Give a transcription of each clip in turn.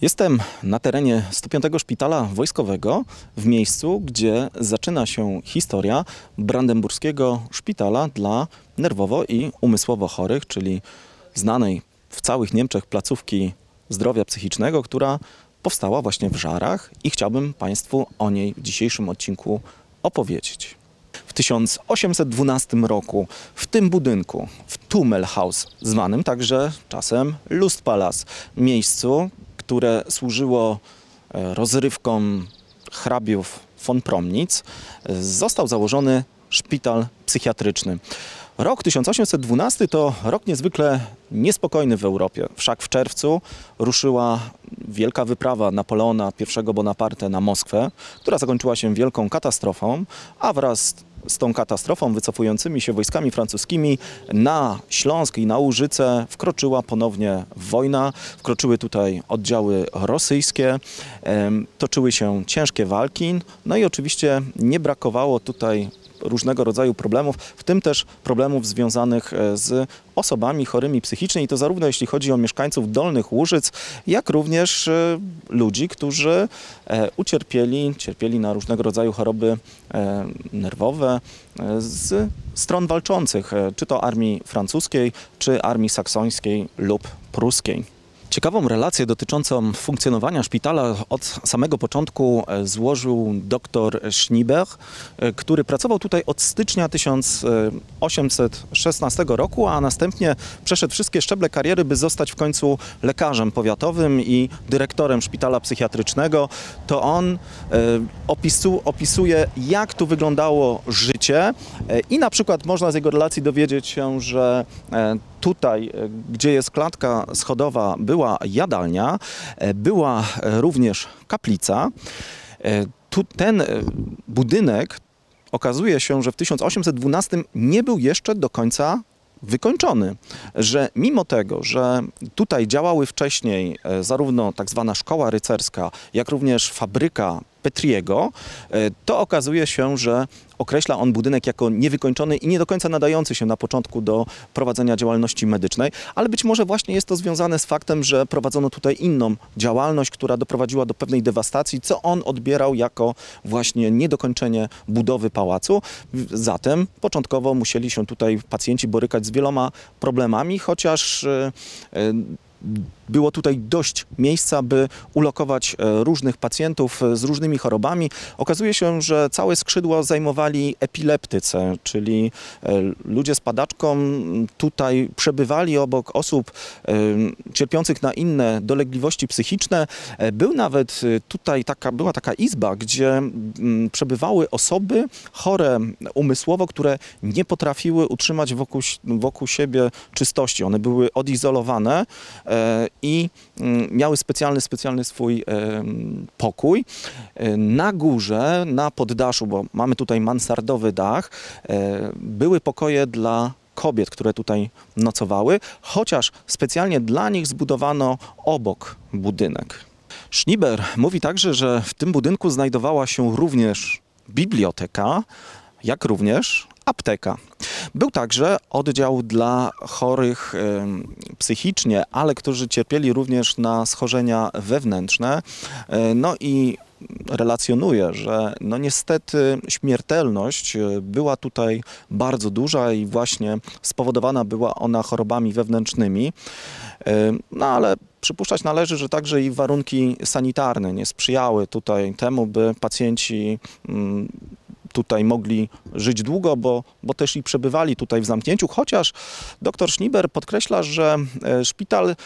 Jestem na terenie 105 Szpitala Wojskowego, w miejscu, gdzie zaczyna się historia Brandenburskiego Szpitala dla nerwowo i umysłowo chorych, czyli znanej w całych Niemczech placówki zdrowia psychicznego, która powstała właśnie w Żarach i chciałbym Państwu o niej w dzisiejszym odcinku opowiedzieć. W 1812 roku w tym budynku, w Tummelhaus, zwanym także czasem Lustpalast, miejscu, które służyło e, rozrywkom hrabiów von Promnitz, e, został założony szpital psychiatryczny. Rok 1812 to rok niezwykle niespokojny w Europie. Wszak w czerwcu ruszyła wielka wyprawa Napoleona I Bonaparte na Moskwę, która zakończyła się wielką katastrofą, a wraz z tą katastrofą, wycofującymi się wojskami francuskimi na Śląsk i na Łużyce wkroczyła ponownie wojna. Wkroczyły tutaj oddziały rosyjskie, toczyły się ciężkie walki. No i oczywiście nie brakowało tutaj różnego rodzaju problemów, w tym też problemów związanych e, z osobami chorymi psychicznie i to zarówno jeśli chodzi o mieszkańców Dolnych Łużyc, jak również e, ludzi, którzy e, ucierpieli, cierpieli na różnego rodzaju choroby nerwowe z stron walczących, czy to armii francuskiej, czy armii saksońskiej lub pruskiej. Ciekawą relację dotyczącą funkcjonowania szpitala od samego początku e, złożył dr Schnieber, e, który pracował tutaj od stycznia 1816 roku, a następnie przeszedł wszystkie szczeble kariery, by zostać w końcu lekarzem powiatowym i dyrektorem szpitala psychiatrycznego. To on e, opisu, opisuje, jak tu wyglądało życie i na przykład można z jego relacji dowiedzieć się, że tutaj, e, gdzie jest klatka schodowa, była jadalnia, e, była e, również kaplica. Tu ten budynek okazuje się, że w 1812 nie był jeszcze do końca wykończony, że mimo tego, że tutaj działały wcześniej zarówno tak zwana szkoła rycerska, jak również fabryka Petriego, to okazuje się, że określa on budynek jako niewykończony i nie do końca nadający się na początku do prowadzenia działalności medycznej, ale być może właśnie jest to związane z faktem, że prowadzono tutaj inną działalność, która doprowadziła do pewnej dewastacji, co on odbierał jako właśnie niedokończenie budowy pałacu. Zatem początkowo musieli się tutaj pacjenci borykać z wieloma problemami, chociaż e, e, było tutaj dość miejsca, by ulokować e, różnych pacjentów e, z różnymi chorobami. Okazuje się, że całe skrzydło zajmowali epileptycy, czyli e, ludzie z padaczką tutaj przebywali obok osób cierpiących na inne dolegliwości psychiczne. Był nawet tutaj taka, była taka izba, gdzie przebywały osoby chore umysłowo, które nie potrafiły utrzymać wokół, wokół siebie czystości. One były odizolowane i mm, miały specjalny, specjalny swój pokój. Na górze, na poddaszu, bo mamy tutaj mansardowy dach, e, były pokoje dla kobiet, które tutaj nocowały, chociaż specjalnie dla nich zbudowano obok budynek. Schnieber mówi także, że w tym budynku znajdowała się również biblioteka, jak również apteka. Był także oddział dla chorych psychicznie, ale którzy cierpieli również na schorzenia wewnętrzne. E, no i relacjonuje, że no niestety śmiertelność e, była tutaj bardzo duża i właśnie spowodowana była ona chorobami wewnętrznymi. E, no ale przypuszczać należy, że także i warunki sanitarne nie sprzyjały tutaj temu, by pacjenci mm, tutaj mogli żyć długo, bo, bo też i przebywali tutaj w zamknięciu, chociaż dr Schnieber podkreśla, że e, szpital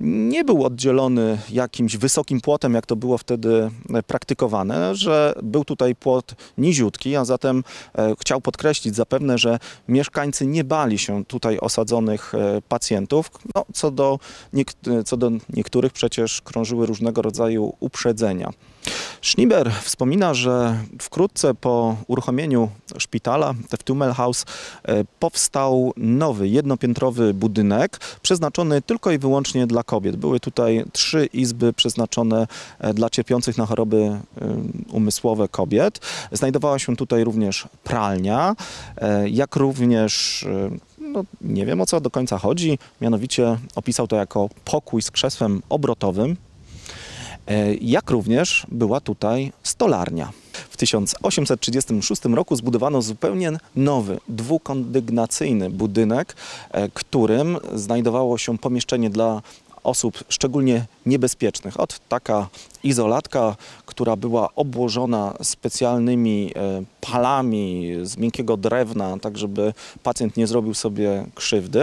nie był oddzielony jakimś wysokim płotem, jak to było wtedy e, praktykowane, że był tutaj płot niziutki, a zatem e, chciał podkreślić zapewne, że mieszkańcy nie bali się tutaj osadzonych pacjentów, no, co, do co do niektórych przecież krążyły różnego rodzaju uprzedzenia. Schnieber wspomina, że wkrótce po uruchomieniu szpitala w Tummelhaus e, powstał nowy, jednopiętrowy budynek przeznaczony tylko i wyłącznie dla kobiet. Były tutaj trzy izby przeznaczone e, dla cierpiących na choroby e, umysłowe kobiet. Znajdowała się tutaj również pralnia, jak również no, nie wiem o co do końca chodzi, mianowicie opisał to jako pokój z krzesłem obrotowym, Jak również była tutaj stolarnia. W 1836 roku zbudowano zupełnie nowy, dwukondygnacyjny budynek, e, którym znajdowało się pomieszczenie dla osób szczególnie niebezpiecznych. Od taka izolatka, która była obłożona specjalnymi e, palami z miękkiego drewna, tak żeby pacjent nie zrobił sobie krzywdy.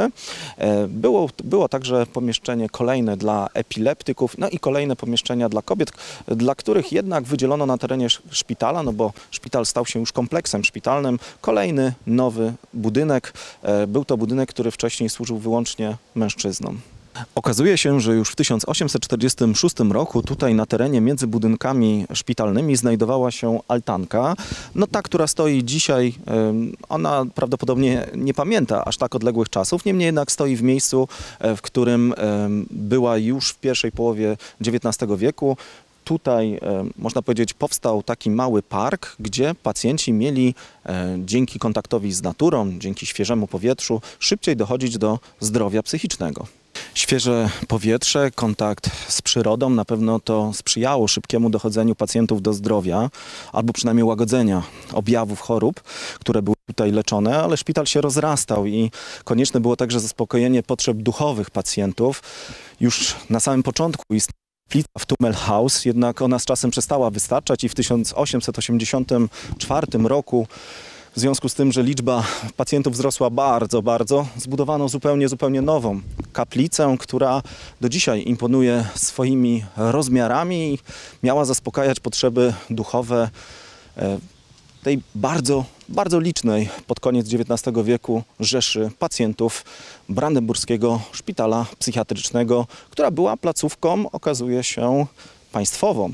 E, Było, było także pomieszczenie kolejne dla epileptyków, no i kolejne pomieszczenia dla kobiet, dla których jednak wydzielono na terenie sz- szpitala, no bo szpital stał się już kompleksem szpitalnym, kolejny nowy budynek. E, Był to budynek, który wcześniej służył wyłącznie mężczyznom. Okazuje się, że już w 1846 roku tutaj na terenie między budynkami szpitalnymi znajdowała się altanka. No ta, która stoi dzisiaj, ona prawdopodobnie nie pamięta aż tak odległych czasów, niemniej jednak stoi w miejscu, e, w którym była już w pierwszej połowie XIX wieku. Tutaj, można powiedzieć, powstał taki mały park, gdzie pacjenci mieli e, dzięki kontaktowi z naturą, dzięki świeżemu powietrzu, szybciej dochodzić do zdrowia psychicznego. Świeże powietrze, kontakt z przyrodą na pewno to sprzyjało szybkiemu dochodzeniu pacjentów do zdrowia, albo przynajmniej łagodzenia objawów chorób, które były tutaj leczone, ale szpital się rozrastał i konieczne było także zaspokojenie potrzeb duchowych pacjentów. Już na samym początku kaplica w Tummelhaus, jednak ona z czasem przestała wystarczać i w 1884 roku w związku z tym, że liczba pacjentów wzrosła bardzo, bardzo, zbudowano zupełnie, zupełnie nową kaplicę, która do dzisiaj imponuje swoimi rozmiarami i miała zaspokajać potrzeby duchowe e, tej bardzo, bardzo licznej pod koniec XIX wieku rzeszy pacjentów Brandenburskiego Szpitala Psychiatrycznego, która była placówką, okazuje się, państwową.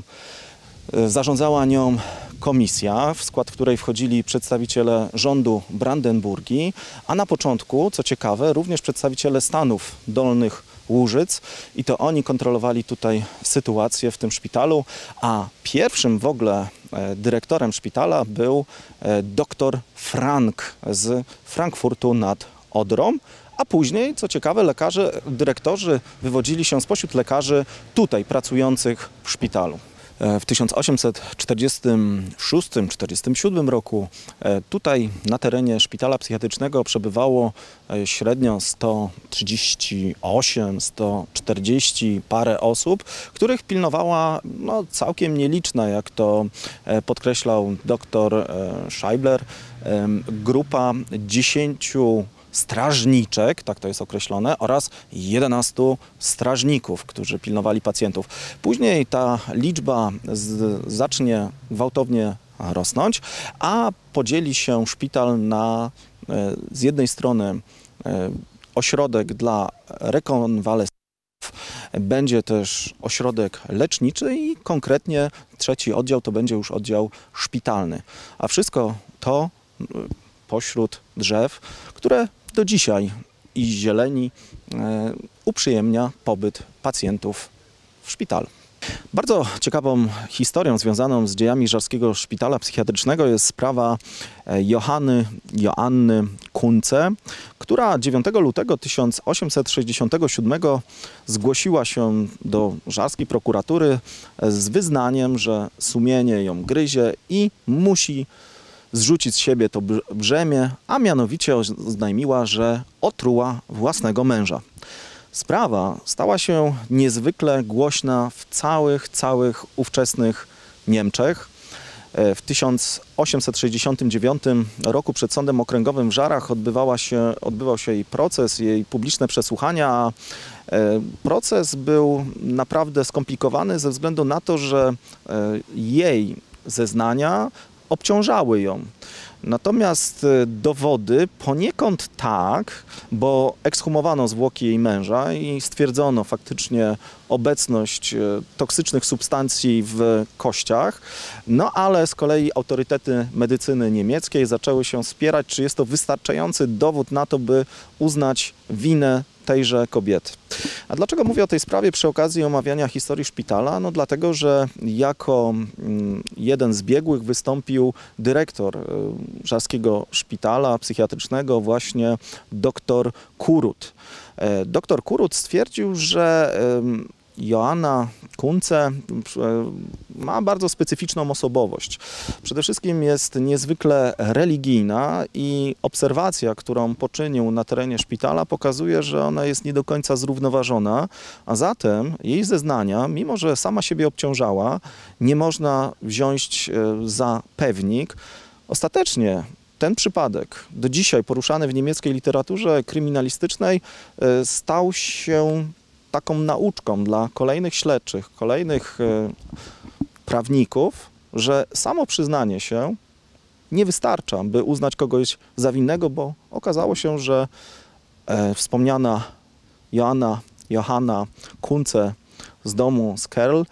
E, Zarządzała nią komisja, w skład której wchodzili przedstawiciele rządu Brandenburgii, a na początku, co ciekawe, również przedstawiciele Stanów Dolnych Łużyc i to oni kontrolowali tutaj sytuację w tym szpitalu, a pierwszym w ogóle e, dyrektorem szpitala był e, dr Frank z Frankfurtu nad Odrą, a później, co ciekawe, lekarze, dyrektorzy wywodzili się spośród lekarzy tutaj pracujących w szpitalu. E, W 1846-47 roku e, tutaj na terenie szpitala psychiatrycznego przebywało e, średnio 138-140 parę osób, których pilnowała no, całkiem nieliczna, jak to podkreślał dr Scheibler, grupa 10 strażniczek, tak to jest określone, oraz 11 strażników, którzy pilnowali pacjentów. Później ta liczba z, zacznie gwałtownie rosnąć, a podzieli się szpital na e, z jednej strony e, ośrodek dla rekonwalescentów, będzie też ośrodek leczniczy i konkretnie trzeci oddział to będzie już oddział szpitalny. A wszystko to pośród drzew, które do dzisiaj i zieleni e, uprzyjemnia pobyt pacjentów w szpitalu. Bardzo ciekawą historią związaną z dziejami Żarskiego Szpitala Psychiatrycznego jest sprawa e, Johanny Joanny Kunce, która 9 lutego 1867 zgłosiła się do Żarskiej prokuratury e, z wyznaniem, że sumienie ją gryzie i musi zrzucić z siebie to br- brzemię, a mianowicie oznajmiła, że otruła własnego męża. Sprawa stała się niezwykle głośna w całych, całych ówczesnych Niemczech. E, W 1869 roku przed Sądem Okręgowym w Żarach odbywała się, odbywał się jej proces, jej publiczne przesłuchania. e, Proces był naprawdę skomplikowany ze względu na to, że e, jej zeznania obciążały ją. Natomiast e, dowody poniekąd tak, bo ekshumowano zwłoki jej męża i stwierdzono faktycznie obecność e, toksycznych substancji w kościach, no ale z kolei autorytety medycyny niemieckiej zaczęły się spierać, czy jest to wystarczający dowód na to, by uznać winę tejże kobiety. A dlaczego mówię o tej sprawie przy okazji omawiania historii szpitala? No dlatego, że jako mm, jeden z biegłych wystąpił dyrektor y, Żarskiego Szpitala Psychiatrycznego, właśnie dr Kurut. E, Dr Kurut stwierdził, że Joanna Kunce e, ma bardzo specyficzną osobowość. Przede wszystkim jest niezwykle religijna i obserwacja, którą poczynił na terenie szpitala, pokazuje, że ona jest nie do końca zrównoważona, a zatem jej zeznania, mimo że sama siebie obciążała, nie można wziąć e, za pewnik. Ostatecznie ten przypadek, do dzisiaj poruszany w niemieckiej literaturze kryminalistycznej, e, stał się taką nauczką dla kolejnych śledczych, kolejnych e, prawników, że samo przyznanie się nie wystarcza, by uznać kogoś za winnego, bo okazało się, że e, wspomniana Joanna, Johanna Kunce z domu z Kerl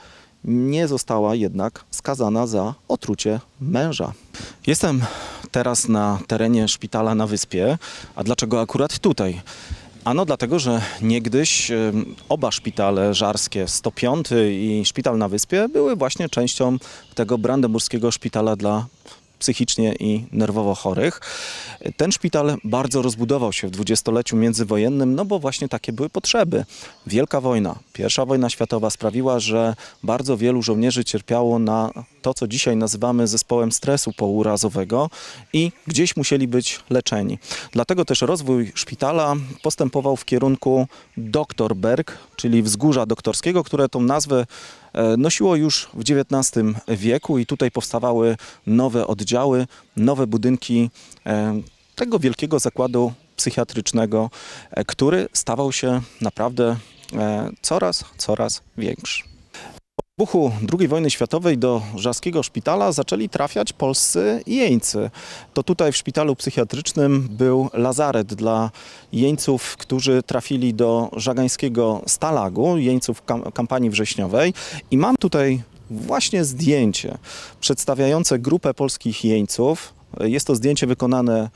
nie została jednak skazana za otrucie męża. Jestem teraz na terenie szpitala na wyspie. A dlaczego akurat tutaj? Ano dlatego, że niegdyś oba szpitale żarskie, 105 i szpital na wyspie, były właśnie częścią tego brandenburskiego szpitala dla psychicznie i nerwowo chorych. Ten szpital bardzo rozbudował się w dwudziestoleciu międzywojennym, no bo właśnie takie były potrzeby. Wielka wojna, pierwsza wojna światowa sprawiła, że bardzo wielu żołnierzy cierpiało na to, co dzisiaj nazywamy zespołem stresu pourazowego i gdzieś musieli być leczeni. Dlatego też rozwój szpitala postępował w kierunku Doktorberg, czyli wzgórza doktorskiego, które tą nazwę nosiło już w XIX wieku i tutaj powstawały nowe oddziały, nowe budynki e, tego wielkiego zakładu psychiatrycznego, e, który stawał się naprawdę coraz, coraz większy wybuchu II wojny światowej do Żarskiego Szpitala zaczęli trafiać polscy jeńcy. To tutaj w szpitalu psychiatrycznym był lazaret dla jeńców, którzy trafili do żagańskiego Stalagu, jeńców kam kampanii wrześniowej. I mam tutaj właśnie zdjęcie przedstawiające grupę polskich jeńców. Jest to zdjęcie wykonane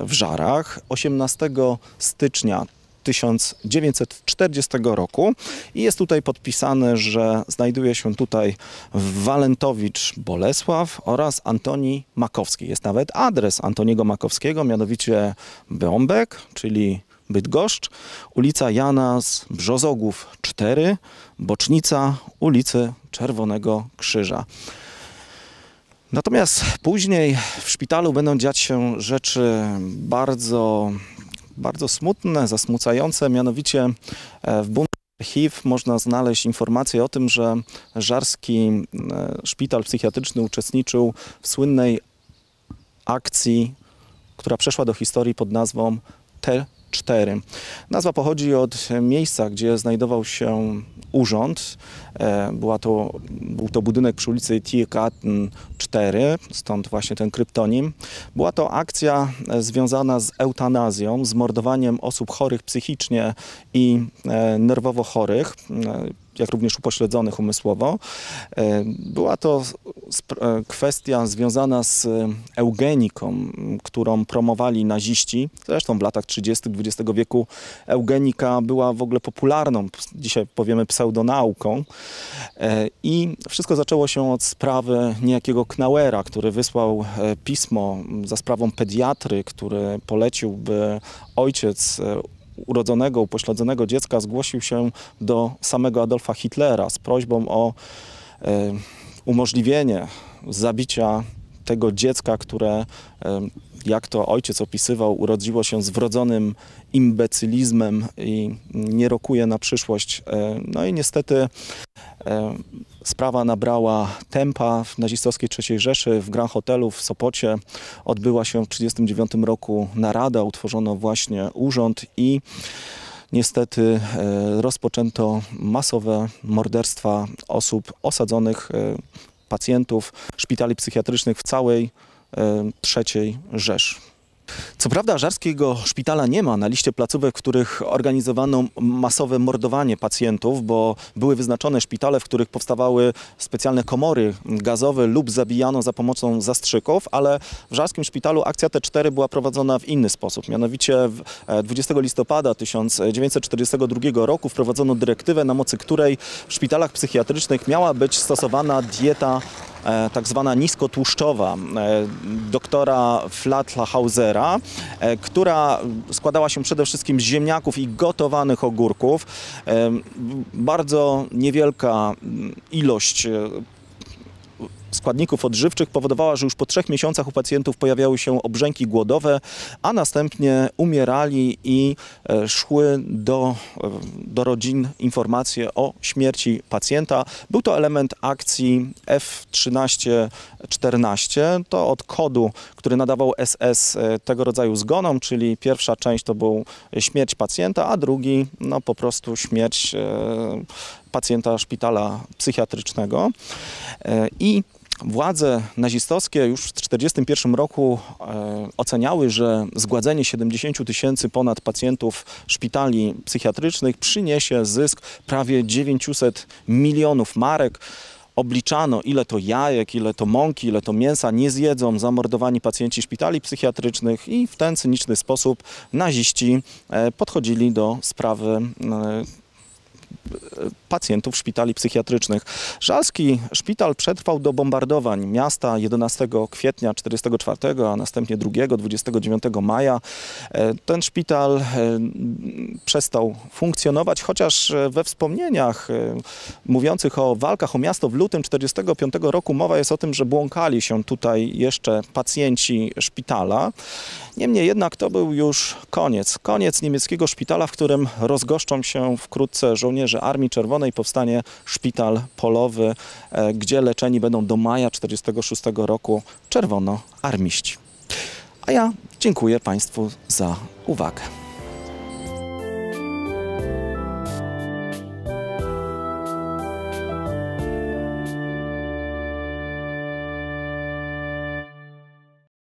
w Żarach 18 stycznia 1940 roku i jest tutaj podpisane, że znajduje się tutaj Walentowicz Bolesław oraz Antoni Makowski. Jest nawet adres Antoniego Makowskiego, mianowicie Bąbek, czyli Bydgoszcz, ulica Jana z Brzozogów 4, bocznica ulicy Czerwonego Krzyża. Natomiast później w szpitalu będą dziać się rzeczy bardzo bardzo smutne, zasmucające, mianowicie e, w bunkrze HIV można znaleźć informację o tym, że Żarski e, Szpital Psychiatryczny uczestniczył w słynnej akcji, która przeszła do historii pod nazwą T4. Nazwa pochodzi od miejsca, gdzie znajdował się urząd. E, była to, był to budynek przy ulicy Tiergarten 4, stąd właśnie ten kryptonim. Była to akcja e, związana z eutanazją, z mordowaniem osób chorych psychicznie i e, nerwowo chorych jak również upośledzonych umysłowo. E, była to e, kwestia związana z eugeniką, którą promowali naziści. Zresztą w latach 30. XX wieku eugenika była w ogóle popularną, dzisiaj powiemy pseudonauką. E, I wszystko zaczęło się od sprawy niejakiego Knauera, który wysłał pismo za sprawą pediatry, który polecił, by ojciec urodzonego, upośledzonego dziecka zgłosił się do samego Adolfa Hitlera z prośbą o e, umożliwienie zabicia tego dziecka, które, e, jak to ojciec opisywał, urodziło się z wrodzonym imbecylizmem i nie rokuje na przyszłość. E, no i niestety Sprawa nabrała tempa w nazistowskiej III Rzeszy. W Grand Hotelu w Sopocie odbyła się w 1939 roku narada, utworzono właśnie urząd i niestety e, rozpoczęto masowe morderstwa osób osadzonych, e, pacjentów szpitali psychiatrycznych w całej III e, Rzeszy. Co prawda żarskiego szpitala nie ma na liście placówek, w których organizowano masowe mordowanie pacjentów, bo były wyznaczone szpitale, w których powstawały specjalne komory gazowe lub zabijano za pomocą zastrzyków, ale w żarskim szpitalu akcja T4 była prowadzona w inny sposób. Mianowicie 20 e, listopada 1942 roku wprowadzono dyrektywę, na mocy której w szpitalach psychiatrycznych miała być stosowana dieta tak zwana niskotłuszczowa e, doktora Flathausera, e, która składała się przede wszystkim z ziemniaków i gotowanych ogórków. E, Bardzo niewielka ilość e, składników odżywczych powodowała, że już po trzech miesiącach u pacjentów pojawiały się obrzęki głodowe, a następnie umierali i e, szły do, e, do rodzin informacje o śmierci pacjenta. Był to element akcji F1314. To od kodu, który nadawał SS e, tego rodzaju zgonom, czyli pierwsza część to był śmierć pacjenta, a drugi no po prostu śmierć pacjenta szpitala psychiatrycznego. I Władze nazistowskie już w 1941 roku e, oceniały, że zgładzenie 70 tysięcy ponad pacjentów szpitali psychiatrycznych przyniesie zysk prawie 900 milionów marek. Obliczano, ile to jajek, ile to mąki, ile to mięsa nie zjedzą zamordowani pacjenci szpitali psychiatrycznych i w ten cyniczny sposób naziści e, podchodzili do sprawy e, pacjentów szpitali psychiatrycznych. Żalski szpital przetrwał do bombardowań miasta 11 kwietnia 1944, a następnie 2, 29 maja. E, Ten szpital e, przestał funkcjonować, chociaż e, we wspomnieniach mówiących o walkach o miasto w lutym 1945 roku mowa jest o tym, że błąkali się tutaj jeszcze pacjenci szpitala. Niemniej jednak to był już koniec. Koniec niemieckiego szpitala, w którym rozgoszczą się wkrótce żołnierze Armii Czerwonej. Powstanie szpital polowy, e, gdzie leczeni będą do maja 1946 roku czerwonoarmiści. A ja dziękuję Państwu za uwagę.